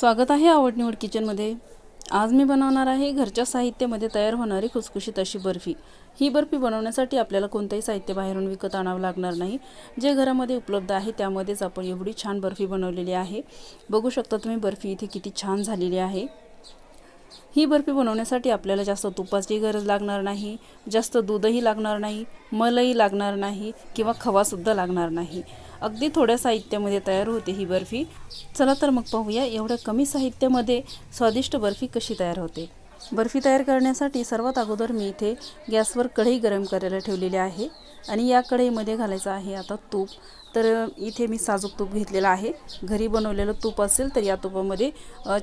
स्वागत आहे आवड निवड किचनमध्ये. आज मी बनवणार आहे घरच्या साहित्यामध्ये तयार होणारी खुसखुशीत अशी बर्फी. ही बर्फी बनवण्यासाठी आपल्याला कोणतंही साहित्य बाहेरून विकत आणावं लागणार नाही. जे घरामध्ये उपलब्ध आहे त्यामध्येच आपण एवढी छान बर्फी बनवलेली आहे. बघू शकता तुम्ही बर्फी इथे किती छान झालेली आहे. ही बर्फी बनवण्यासाठी आपल्याला जास्त तुपाची गरज लागणार नाही जास्त दूधही लागणार नाही मलही लागणार नाही किंवा खवासुद्धा लागणार नाही. अगदी थोड्या साहित्यामध्ये तयार होते ही बर्फी. चला तर मग पाहूया एवढ्या कमी साहित्यामध्ये स्वादिष्ट बर्फी कशी तयार होते. बर्फी तयार करण्यासाठी सर्वात अगोदर मी इथे गॅसवर कढई गरम करायला ठेवलेली आहे आणि या कढईमध्ये घालायचं आहे आता तूप. तर इथे मी साजूक तूप घेतलेलं आहे. घरी बनवलेलं तूप असेल तर या तुपामध्ये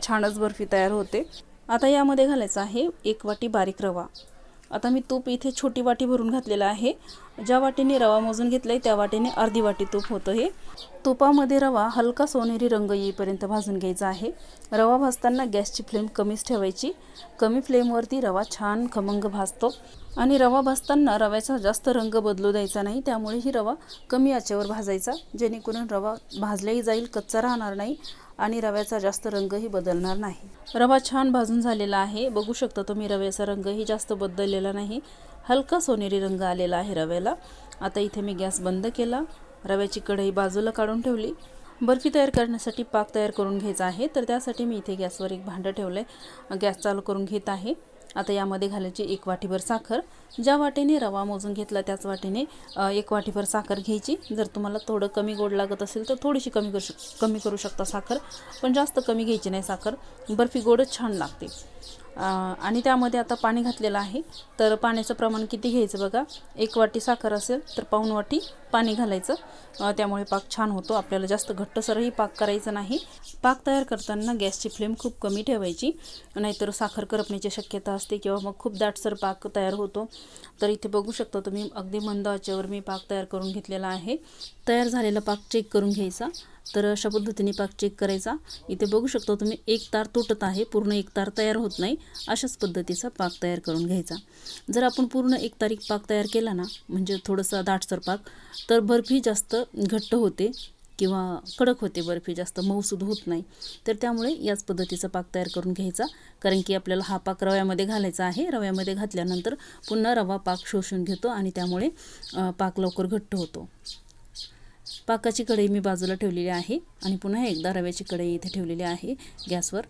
छानच बर्फी तयार होते. आता यामध्ये घालायचं आहे एक वाटी बारीक रवा. आता मी तूप इथे छोटी वाटी भरून घातलेलं आहे. ज्या वाटीने रवा मोजून घेतला आहे त्या वाटीने अर्धी वाटी तूप होतं हे. तुपामध्ये रवा हलका सोनेरी रंग येईपर्यंत भाजून घ्यायचा आहे. रवा भाजताना गॅसची फ्लेम कमीच ठेवायची. कमी फ्लेमवरती रवा छान खमंग भाजतो. आणि रवा भाजताना रव्याचा जास्त रंग बदलू द्यायचा नाही त्यामुळे ही रवा कमी आचेवर भाजायचा. जेणेकरून रवा भाजलाही जाईल कच्चा राहणार नाही. आणि रव्याचा जास्त रंगही बदलणार नाही. रवा छान भाजून झालेला आहे. बघू शकता तुम्ही रव्याचा रंगही जास्त बदललेला नाही. हलका सोनेरी रंग आलेला आहे रव्याला. आता इथे मी गॅस बंद केला. रव्याची कढई बाजूला काढून ठेवली. बर्फी तयार करण्यासाठी पाक तयार करून घ्यायचा आहे. तर त्यासाठी मी इथे गॅसवर एक भांडं ठेवलं आहे गॅस चालू करून घेत आहे. आता यामध्ये घालायची एक वाटीभर साखर. ज्या वाटीने रवा मोजून घेतला त्याच वाटीने एक वाटीभर साखर घ्यायची. जर तुम्हाला थोडं कमी गोड लागत असेल तर थोडीशी कमी करू शक कमी करू शकता साखर. पण जास्त कमी घ्यायची नाही साखर. बर्फी गोडच छान लागते. आणि त्यामध्ये आता पाणी घातलेलं आहे. तर पाण्याचं प्रमाण किती घ्यायचं बघा? एक वाटी साखर असेल तर पाऊन वाटी पाणी घालायचं. त्यामुळे पाक छान होतो. आपल्याला जास्त घट्टसरही पाक करायचं नाही. पाक तयार करताना गॅसची फ्लेम खूप कमी ठेवायची. नाहीतर साखर करपण्याची शक्यता असते किंवा मग खूप दाटसर पाक तयार होतो. तर इथे बघू शकता तुम्ही अगदी मंद आचेवर मी पाक तयार करून घेतलेला आहे. तयार झालेला पाक चेक करून घ्यायचा. तर अशा पद्धतीने पाक चेक करायचा. इथे बघू शकतो तुम्ही एक तार तुटत आहे पूर्ण एक तार तयार होत नाही. अशाच पद्धतीचा पाक तयार करून घ्यायचा. जर आपण पूर्ण एक तारीख पाक तयार केला ना म्हणजे थोडंसं दाटसर पाक तर बर्फी जास्त घट्ट होते. किंवा कडक होते बर्फी जास्त मऊसूद होत नाही. तर त्यामुळे याच पद्धतीचा पाक तयार करून घ्यायचा. कारण की आपल्याला हा पाक रव्यामध्ये घालायचा आहे. रव्यामध्ये घातल्यानंतर पुन्हा रवा पाक शोषून घेतो आणि त्यामुळे पाक लवकर घट्ट होतो. पाकाची कढई मी बाजूला ठेवलेली आहे आणि पुन्हा एकदा रव्याची कढई इथे ठेवलेली आहे गॅसवर.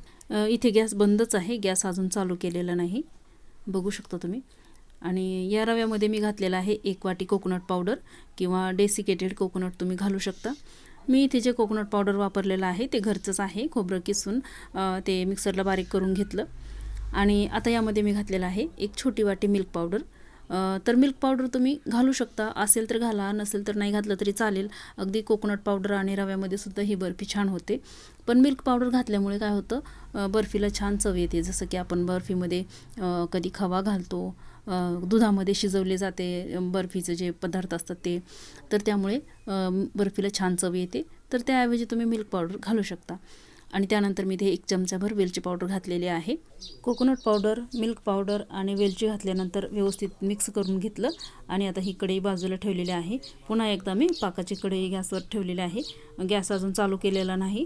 इथे गॅस बंदच आहे. गॅस अजून चालू केलेला नाही. बघू शकता तुम्ही. आणि या रव्यामध्ये मी घातलेला आहे एक वाटी कोकोनट पावडर किंवा डेसिकेटेड कोकोनट तुम्ही घालू शकता. मी इथे जे कोकोनट पावडर वापरलेलं आहे ते घरचंच आहे खोबरं किसून ते मिक्सरला बारीक करून घेतलं. आणि आता यामध्ये मी घातलेलं आहे एक छोटी वाटी मिल्क पावडर तर मिल्क पावडर तुम्ही घालू शकता. असेल तर घाला नसेल तर नाही घातलं तरी चालेल. अगदी कोकोनट पावडर आणि रव्यामध्ये सुद्धा ही बर्फी छान होते. पण मिल्क पावडर घातल्यामुळे काय होतं बर्फीला छान चव येते. जसं की आपण बर्फीमध्ये कधी खवा घालतो दुधामध्ये शिजवले जाते बर्फीचे जे पदार्थ असतात ते. तर त्यामुळे बर्फीला छान चव येते. तर त्याऐवजी तुम्ही मिल्क पावडर घालू शकता. आणि त्यानंतर मी इथे एक चमचाभर वेलची पावडर घातलेली आहे. कोकोनट पावडर मिल्क पावडर आणि वेलची घातल्यानंतर व्यवस्थित मिक्स करून घेतलं आणि आता ही कढई बाजूला ठेवलेली आहे. पुन्हा एकदा मी पाकाची कढई गॅसवर ठेवलेली आहे. गॅस अजून चालू केलेला नाही.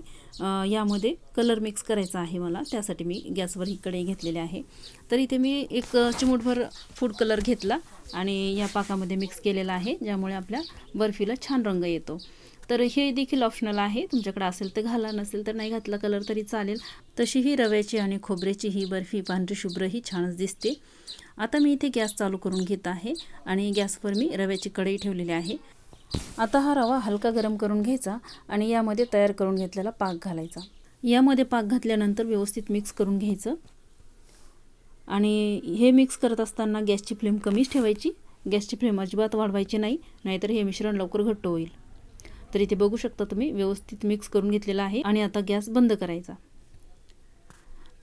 यामध्ये कलर मिक्स करायचा आहे मला त्यासाठी मी गॅसवर ही कढई घेतलेली आहे. तर इथे मी एक चिमूटभर फूड कलर घेतला आणि या पाकामध्ये मिक्स केलेला आहे ज्यामुळे आपल्या बर्फीला छान रंग येतो. तर हे देखील ऑप्शनल आहे. तुमच्याकडे असेल तर घाला नसेल तर नाही घातला कलर तरी चालेल. तशी ही रव्याची आणि खोबऱ्याची ही बर्फी पांढरी शुभ्र ही छानच दिसते. आता मी इथे गॅस चालू करून घेत आहे आणि गॅसवर मी रव्याची कढई ठेवलेली आहे. आता हा रवा हलका गरम करून घ्यायचा आणि यामध्ये तयार करून घेतलेला पाक घालायचा. यामध्ये पाक घातल्यानंतर व्यवस्थित मिक्स करून घ्यायचं. आणि हे मिक्स करत असताना गॅसची फ्लेम कमीच ठेवायची. गॅसची फ्लेम अजिबात वाढवायची नाही नाहीतर हे मिश्रण लवकर घट्ट होईल. तर इथे बघू शकता तुम्ही व्यवस्थित मिक्स करून घेतलेला आहे आणि आता गॅस बंद करायचा.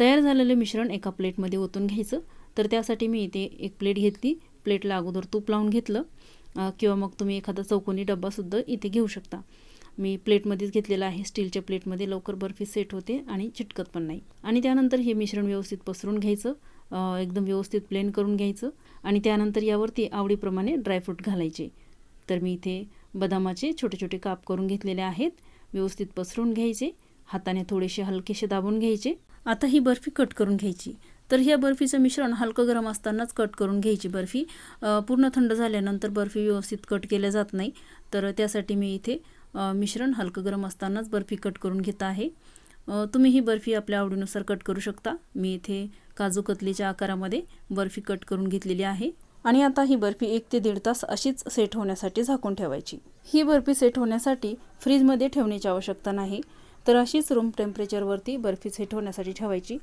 तयार झालेलं मिश्रण एका प्लेटमध्ये ओतून घ्यायचं. तर त्यासाठी मी इथे एक प्लेट घेतली. प्लेटला अगोदर तूप लावून घेतलं. किंवा मग तुम्ही एखादा चौकोनी डब्बासुद्धा इथे घेऊ शकता. मी प्लेटमध्येच घेतलेला आहे. स्टीलच्या प्लेटमध्ये लवकर बर्फी सेट होते आणि चिटकत पण नाही. आणि त्यानंतर हे मिश्रण व्यवस्थित पसरून घ्यायचं. एकदम व्यवस्थित प्लेन करून घ्यायचं. आणि त्यानंतर यावरती आवडीप्रमाणे ड्रायफ्रूट घालायचे. तर मी इथे बदामाचे छोटे छोटे काप करून घेतलेले आहेत. व्यवस्थित पसरून घ्यायचे. हाताने थोडेसे हलकेसे दाबून घ्यायचे. आता ही बर्फी कट करून घ्यायची. तर ह्या बर्फीचं मिश्रण हलकं गरम असतानाच कट करून घ्यायची बर्फी. पूर्ण थंड झाल्यानंतर बर्फी व्यवस्थित कट केल्या जात नाही. तर त्यासाठी मी इथे मिश्रण हलकं गरम असतानाच बर्फी कट करून घेत आहे. तुम्ही ही बर्फी आपल्या आवडीनुसार कट करू शकता. मी इथे काजू कतलीच्या आकारामध्ये बर्फी कट करून घेतलेली आहे. आणि आता ही बर्फी एक ते दीड तास अशीच सेट होण्यासाठी झाकून ठेवायची. ही बर्फी सेट होण्यासाठी फ्रीजमध्ये ठेवण्याची आवश्यकता नाही. तर अशीच रूम टेम्परेचरवरती बर्फी सेट होण्यासाठी ठेवायची.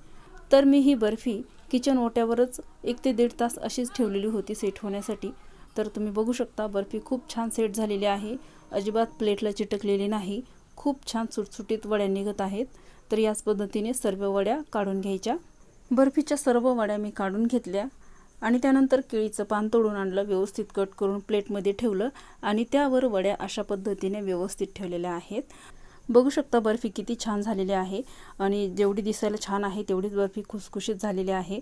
तर मी ही बर्फी किचन ओट्यावरच एक ते दीड तास अशीच ठेवलेली होती सेट होण्यासाठी. तर तुम्ही बघू शकता बर्फी खूप छान सेट झालेली आहे. अजिबात प्लेटला चिटकलेली नाही. खूप छान सुटसुटीत वड्या निघत आहेत. तर याच पद्धतीने सर्व वड्या काढून घ्यायच्या. बर्फीच्या सर्व वड्या मी काढून घेतल्या. आणि त्यानंतर केळीचं पान तोडून आणलं व्यवस्थित कट करून प्लेटमध्ये ठेवलं आणि त्यावर वड्या अशा पद्धतीने व्यवस्थित ठेवलेल्या आहेत. बघू शकता बर्फी किती छान झालेली आहे आणि जेवढी दिसायला छान आहे तेवढीच बर्फी खुसखुशीत झालेली आहे.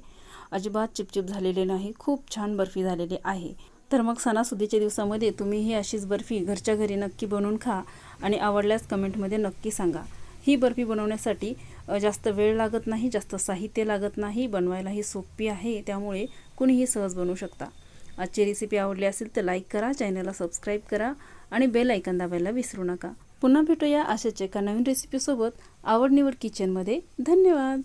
अजिबात चिपचिप झालेली नाही खूप छान बर्फी झालेली आहे. तर मग सणासुदीच्या दिवसामध्ये तुम्ही ही अशीच बर्फी घरच्या घरी नक्की बनवून खा आणि आवडल्यास कमेंटमध्ये नक्की सांगा. ही बर्फी बनवण्यासाठी जास्त वेळ लागत नाही जास्त साहित्य लागत नाही बनवायलाही सोपी आहे त्यामुळे कुणीही सहज बनवू शकता. आजची रेसिपी आवडली असेल तर लाईक करा चॅनलला सबस्क्राईब करा आणि बेल ऐकन दाबायला विसरू नका. पुन्हा भेटूया अशाच एका नवीन रेसिपीसोबत आवड निवड किचनमध्ये धन्यवाद!